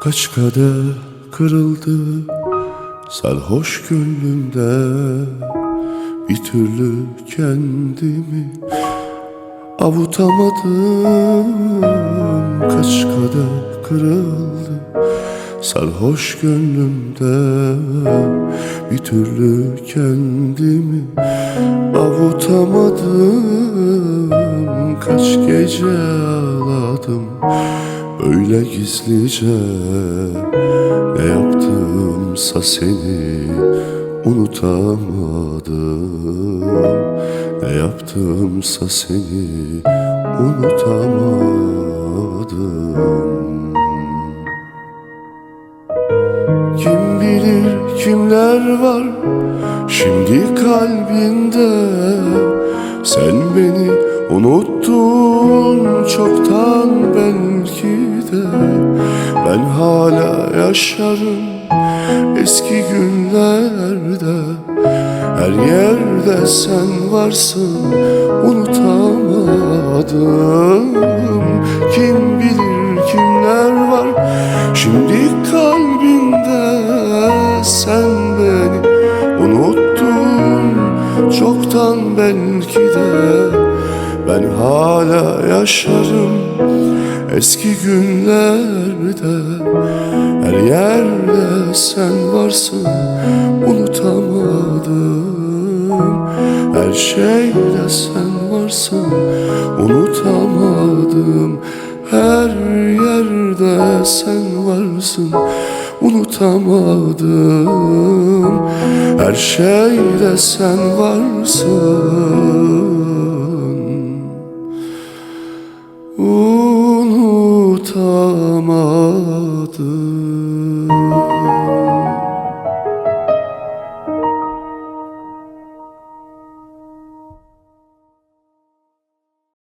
Kaç kadeh kırıldı sarhoş gönlümde. Bir türlü kendimi avutamadım. Kaç kadeh kırıldı sarhoş gönlümde. Bir türlü kendimi avutamadım. Kaç gece ağladım Öyle gizlice ne yaptımsa seni unutamadım. Ne yaptımsa seni unutamadım. Kim bilir kimler var şimdi kalbinde? Sen beni unuttun çoktan belki de. Ben hala yaşarım eski günlerde. Her yerde sen varsın unutamadım Kim bilir kimler var? Şimdi kalbinde Sen beni unuttun. Çoktan belki de Ben hala yaşarım. Eski günlerde Her yerde sen varsın unutamadım Her şeyde sen varsın unutamadım Her yerde sen varsın unutamadım Her şeyde sen varsın unutamadım